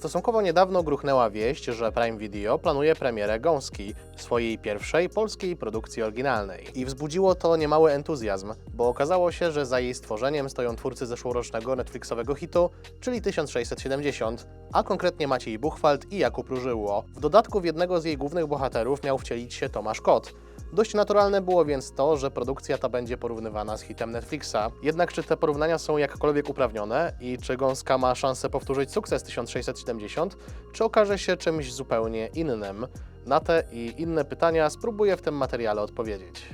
Stosunkowo niedawno gruchnęła wieść, że Prime Video planuje premierę Gąski, swojej pierwszej polskiej produkcji oryginalnej. I wzbudziło to niemały entuzjazm, bo okazało się, że za jej stworzeniem stoją twórcy zeszłorocznego Netflixowego hitu, czyli 1670, a konkretnie Maciej Buchwald i Jakub Różyło. W dodatku w jednego z jej głównych bohaterów miał wcielić się Tomasz Kot. Dość naturalne było więc to, że produkcja ta będzie porównywana z hitem Netflixa. Jednak czy te porównania są jakkolwiek uprawnione i czy Gąska ma szansę powtórzyć sukces 1670, czy okaże się czymś zupełnie innym? Na te i inne pytania spróbuję w tym materiale odpowiedzieć.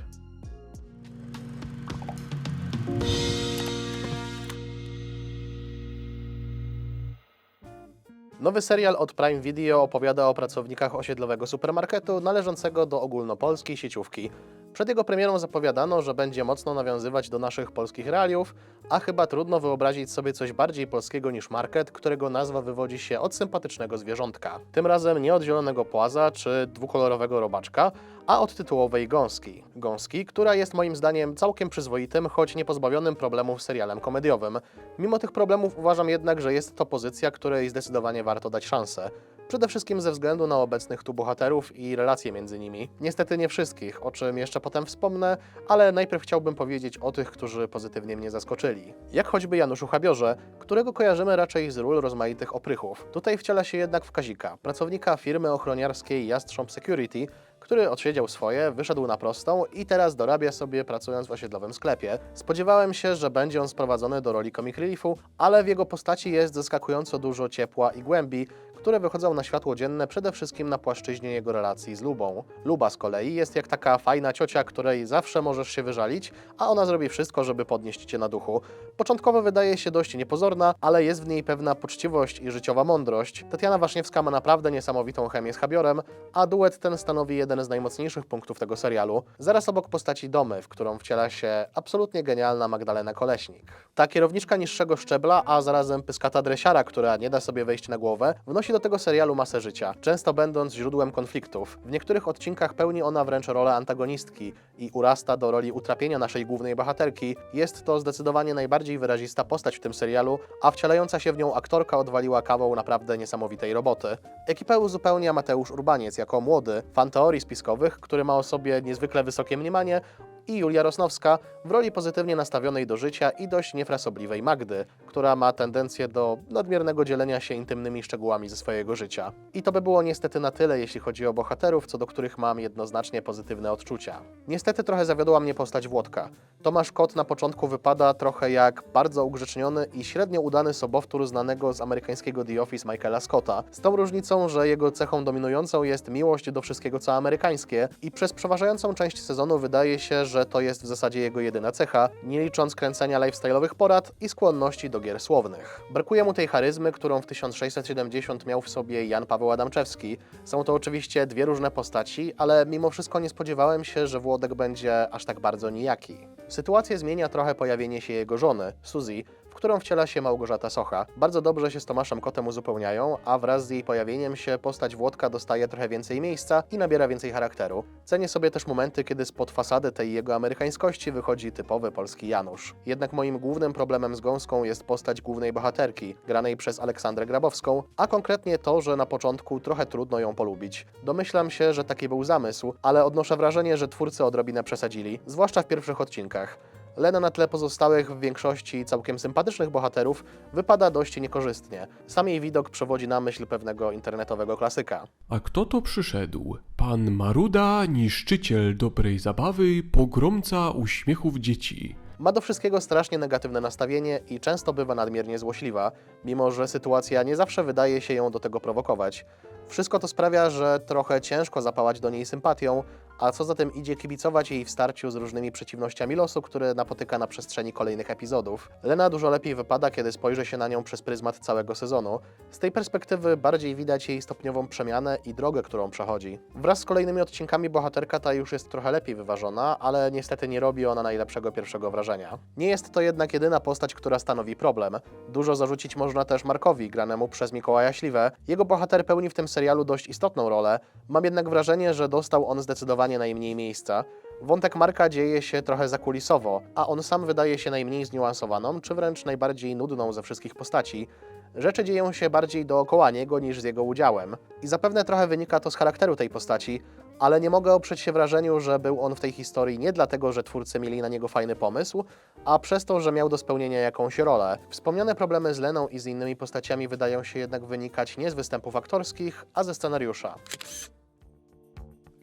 Nowy serial od Prime Video opowiada o pracownikach osiedlowego supermarketu należącego do ogólnopolskiej sieciówki. Przed jego premierą zapowiadano, że będzie mocno nawiązywać do naszych polskich realiów, a chyba trudno wyobrazić sobie coś bardziej polskiego niż market, którego nazwa wywodzi się od sympatycznego zwierzątka. Tym razem nie od zielonego płaza czy dwukolorowego robaczka, a od tytułowej gąski. Gąski, która jest moim zdaniem całkiem przyzwoitym, choć nie pozbawionym problemów serialem komediowym. Mimo tych problemów uważam jednak, że jest to pozycja, której zdecydowanie warto dać szansę. Przede wszystkim ze względu na obecnych tu bohaterów i relacje między nimi. Niestety nie wszystkich, o czym jeszcze potem wspomnę, ale najpierw chciałbym powiedzieć o tych, którzy pozytywnie mnie zaskoczyli. Jak choćby Januszu Chabiorze, którego kojarzymy raczej z ról rozmaitych oprychów. Tutaj wciela się jednak w Kazika, pracownika firmy ochroniarskiej Jastrząb Security, który odsiedział swoje, wyszedł na prostą i teraz dorabia sobie pracując w osiedlowym sklepie. Spodziewałem się, że będzie on sprowadzony do roli comic reliefu, ale w jego postaci jest zaskakująco dużo ciepła i głębi, które wychodzą na światło dzienne przede wszystkim na płaszczyźnie jego relacji z Lubą. Luba z kolei jest jak taka fajna ciocia, której zawsze możesz się wyżalić, a ona zrobi wszystko, żeby podnieść cię na duchu. Początkowo wydaje się dość niepozorna, ale jest w niej pewna poczciwość i życiowa mądrość. Tatiana Waszniewska ma naprawdę niesamowitą chemię z Habiorem, a duet ten stanowi jeden z najmocniejszych punktów tego serialu, zaraz obok postaci Domy, w którą wciela się absolutnie genialna Magdalena Koleśnik. Ta kierowniczka niższego szczebla, a zarazem pyskata dresiara, która nie da sobie wejść na głowę, wnosi do tego serialu masę życia, często będąc źródłem konfliktów. W niektórych odcinkach pełni ona wręcz rolę antagonistki i urasta do roli utrapienia naszej głównej bohaterki. Jest to zdecydowanie najbardziej wyrazista postać w tym serialu, a wcielająca się w nią aktorka odwaliła kawał naprawdę niesamowitej roboty. Ekipę uzupełnia Mateusz Urbaniec jako młody, fan teorii spiskowych, który ma o sobie niezwykle wysokie mniemanie i Julia Rosnowska w roli pozytywnie nastawionej do życia i dość niefrasobliwej Magdy, która ma tendencję do nadmiernego dzielenia się intymnymi szczegółami ze swojego życia. I to by było niestety na tyle, jeśli chodzi o bohaterów, co do których mam jednoznacznie pozytywne odczucia. Niestety trochę zawiodła mnie postać Włodka. Tomasz Kot na początku wypada trochę jak bardzo ugrzeczniony i średnio udany sobowtór znanego z amerykańskiego The Office Michaela Scotta, z tą różnicą, że jego cechą dominującą jest miłość do wszystkiego co amerykańskie i przez przeważającą część sezonu wydaje się, że to jest w zasadzie jego jedyna cecha, nie licząc kręcenia lifestyle'owych porad i skłonności do gier słownych. Brakuje mu tej charyzmy, którą w 1670 miał w sobie Jan Paweł Adamczewski. Są to oczywiście dwie różne postaci, ale mimo wszystko nie spodziewałem się, że Włodek będzie aż tak bardzo nijaki. Sytuację zmienia trochę pojawienie się jego żony, Suzy, którą wciela się Małgorzata Socha. Bardzo dobrze się z Tomaszem Kotem uzupełniają, a wraz z jej pojawieniem się postać Włodka dostaje trochę więcej miejsca i nabiera więcej charakteru. Cenię sobie też momenty, kiedy spod fasady tej jego amerykańskości wychodzi typowy polski Janusz. Jednak moim głównym problemem z Gąską jest postać głównej bohaterki, granej przez Aleksandrę Grabowską, a konkretnie to, że na początku trochę trudno ją polubić. Domyślam się, że taki był zamysł, ale odnoszę wrażenie, że twórcy odrobinę przesadzili, zwłaszcza w pierwszych odcinkach. Lena na tle pozostałych w większości całkiem sympatycznych bohaterów wypada dość niekorzystnie. Sam jej widok przewodzi na myśl pewnego internetowego klasyka. A kto to przyszedł? Pan Maruda, niszczyciel dobrej zabawy, pogromca uśmiechów dzieci. Ma do wszystkiego strasznie negatywne nastawienie i często bywa nadmiernie złośliwa, mimo że sytuacja nie zawsze wydaje się ją do tego prowokować. Wszystko to sprawia, że trochę ciężko zapałać do niej sympatią, a co za tym idzie kibicować jej w starciu z różnymi przeciwnościami losu, które napotyka na przestrzeni kolejnych epizodów. Lena dużo lepiej wypada, kiedy spojrzy się na nią przez pryzmat całego sezonu. Z tej perspektywy bardziej widać jej stopniową przemianę i drogę, którą przechodzi. Wraz z kolejnymi odcinkami bohaterka ta już jest trochę lepiej wyważona, ale niestety nie robi ona najlepszego pierwszego wrażenia. Nie jest to jednak jedyna postać, która stanowi problem. Dużo zarzucić można też Markowi, granemu przez Mikołaja Śliwę. Jego bohater pełni w tym serialu dość istotną rolę, mam jednak wrażenie, że dostał on zdecydowanie najmniej miejsca. Wątek Marka dzieje się trochę zakulisowo, a on sam wydaje się najmniej zniuansowaną, czy wręcz najbardziej nudną ze wszystkich postaci. Rzeczy dzieją się bardziej dookoła niego niż z jego udziałem. I zapewne trochę wynika to z charakteru tej postaci, ale nie mogę oprzeć się wrażeniu, że był on w tej historii nie dlatego, że twórcy mieli na niego fajny pomysł, a przez to, że miał do spełnienia jakąś rolę. Wspomniane problemy z Leną i z innymi postaciami wydają się jednak wynikać nie z występów aktorskich, a ze scenariusza.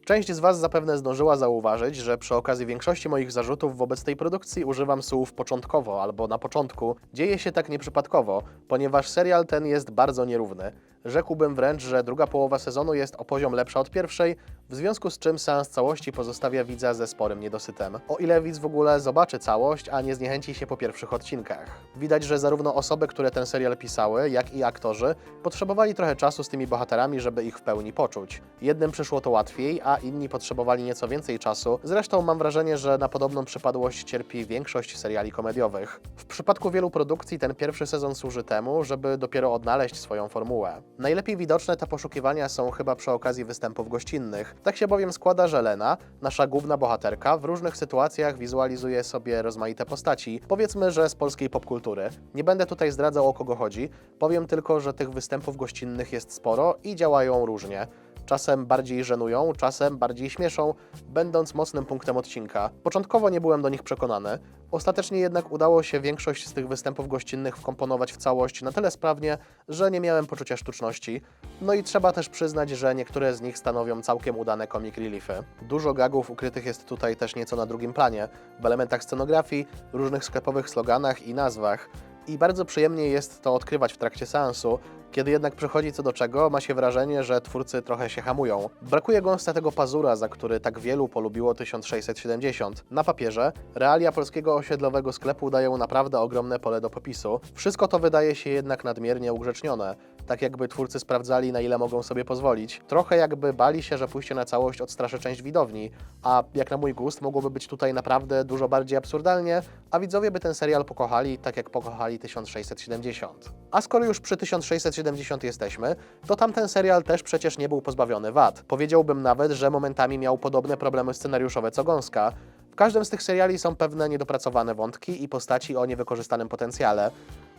Część z Was zapewne zdążyła zauważyć, że przy okazji większości moich zarzutów wobec tej produkcji używam słów początkowo albo na początku. Dzieje się tak nieprzypadkowo, ponieważ serial ten jest bardzo nierówny. Rzekłbym wręcz, że druga połowa sezonu jest o poziom lepsza od pierwszej, w związku z czym seans całości pozostawia widza ze sporym niedosytem. O ile widz w ogóle zobaczy całość, a nie zniechęci się po pierwszych odcinkach. Widać, że zarówno osoby, które ten serial pisały, jak i aktorzy potrzebowali trochę czasu z tymi bohaterami, żeby ich w pełni poczuć. Jednym przyszło to łatwiej, a inni potrzebowali nieco więcej czasu. Zresztą mam wrażenie, że na podobną przypadłość cierpi większość seriali komediowych. W przypadku wielu produkcji ten pierwszy sezon służy temu, żeby dopiero odnaleźć swoją formułę. Najlepiej widoczne te poszukiwania są chyba przy okazji występów gościnnych. Tak się bowiem składa, że Lena, nasza główna bohaterka, w różnych sytuacjach wizualizuje sobie rozmaite postaci, powiedzmy, że z polskiej popkultury. Nie będę tutaj zdradzał o kogo chodzi, powiem tylko, że tych występów gościnnych jest sporo i działają różnie. Czasem bardziej żenują, czasem bardziej śmieszą, będąc mocnym punktem odcinka. Początkowo nie byłem do nich przekonany, ostatecznie jednak udało się większość z tych występów gościnnych wkomponować w całość na tyle sprawnie, że nie miałem poczucia sztuczności. No i trzeba też przyznać, że niektóre z nich stanowią całkiem udane comic reliefy. Dużo gagów ukrytych jest tutaj też nieco na drugim planie, w elementach scenografii, różnych sklepowych sloganach i nazwach. I bardzo przyjemnie jest to odkrywać w trakcie seansu, kiedy jednak przychodzi co do czego, ma się wrażenie, że twórcy trochę się hamują. Brakuje gąsta tego pazura, za który tak wielu polubiło 1670. Na papierze realia polskiego osiedlowego sklepu dają naprawdę ogromne pole do popisu. Wszystko to wydaje się jednak nadmiernie ugrzecznione, tak jakby twórcy sprawdzali, na ile mogą sobie pozwolić. Trochę jakby bali się, że pójście na całość odstraszy część widowni, a jak na mój gust mogłoby być tutaj naprawdę dużo bardziej absurdalnie, a widzowie by ten serial pokochali, tak jak pokochali 1670. A skoro już przy 1670 jesteśmy, to tamten serial też przecież nie był pozbawiony wad. Powiedziałbym nawet, że momentami miał podobne problemy scenariuszowe co Gąska. W każdym z tych seriali są pewne niedopracowane wątki i postaci o niewykorzystanym potencjale.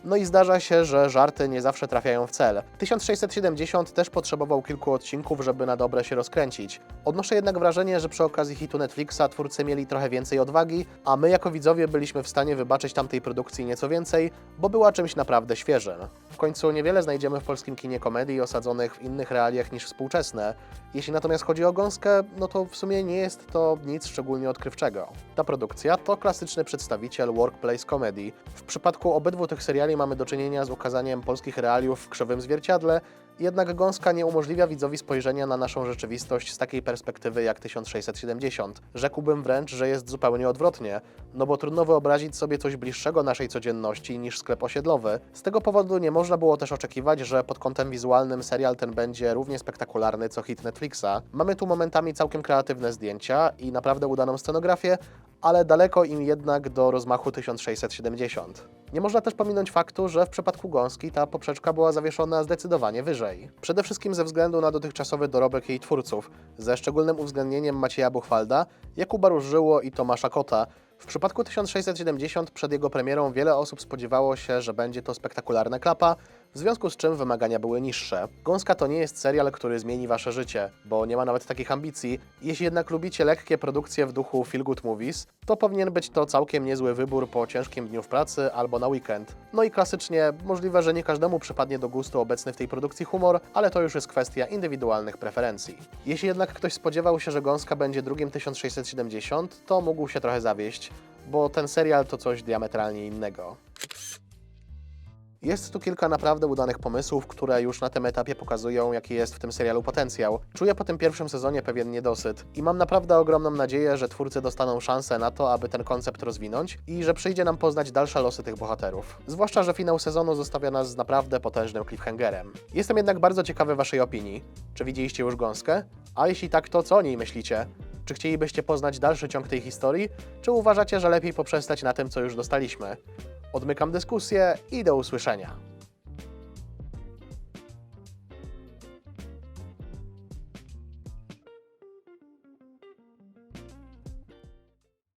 No i zdarza się, że żarty nie zawsze trafiają w cel. 1670 też potrzebował kilku odcinków, żeby na dobre się rozkręcić. Odnoszę jednak wrażenie, że przy okazji hitu Netflixa twórcy mieli trochę więcej odwagi, a my jako widzowie byliśmy w stanie wybaczyć tamtej produkcji nieco więcej, bo była czymś naprawdę świeżym. W końcu niewiele znajdziemy w polskim kinie komedii osadzonych w innych realiach niż współczesne. Jeśli natomiast chodzi o gąskę, no to w sumie nie jest to nic szczególnie odkrywczego. Ta produkcja to klasyczny przedstawiciel workplace comedy. W przypadku obydwu tych seriali mamy do czynienia z ukazaniem polskich realiów w krzywym zwierciadle, jednak gąska nie umożliwia widzowi spojrzenia na naszą rzeczywistość z takiej perspektywy jak 1670. Rzekłbym wręcz, że jest zupełnie odwrotnie, no bo trudno wyobrazić sobie coś bliższego naszej codzienności niż sklep osiedlowy. Z tego powodu nie można było też oczekiwać, że pod kątem wizualnym serial ten będzie równie spektakularny co hit Netflixa. Mamy tu momentami całkiem kreatywne zdjęcia i naprawdę udaną scenografię, ale daleko im jednak do rozmachu 1670. Nie można też pominąć faktu, że w przypadku gąski ta poprzeczka była zawieszona zdecydowanie wyżej. Przede wszystkim ze względu na dotychczasowy dorobek jej twórców, ze szczególnym uwzględnieniem Macieja Buchwalda, Jakuba Różżyło i Tomasza Kota. W przypadku 1670 przed jego premierą wiele osób spodziewało się, że będzie to spektakularna klapa, w związku z czym wymagania były niższe. Gąska to nie jest serial, który zmieni wasze życie, bo nie ma nawet takich ambicji. Jeśli jednak lubicie lekkie produkcje w duchu feel good movies, to powinien być to całkiem niezły wybór po ciężkim dniu w pracy albo na weekend. No i klasycznie, możliwe, że nie każdemu przypadnie do gustu obecny w tej produkcji humor, ale to już jest kwestia indywidualnych preferencji. Jeśli jednak ktoś spodziewał się, że Gąska będzie drugim 1670, to mógł się trochę zawieść, bo ten serial to coś diametralnie innego. Jest tu kilka naprawdę udanych pomysłów, które już na tym etapie pokazują, jaki jest w tym serialu potencjał. Czuję po tym pierwszym sezonie pewien niedosyt i mam naprawdę ogromną nadzieję, że twórcy dostaną szansę na to, aby ten koncept rozwinąć i że przyjdzie nam poznać dalsze losy tych bohaterów. Zwłaszcza, że finał sezonu zostawia nas z naprawdę potężnym cliffhangerem. Jestem jednak bardzo ciekawy Waszej opinii. Czy widzieliście już gąskę? A jeśli tak, to co o niej myślicie? Czy chcielibyście poznać dalszy ciąg tej historii, czy uważacie, że lepiej poprzestać na tym, co już dostaliśmy? Odmykam dyskusję i do usłyszenia.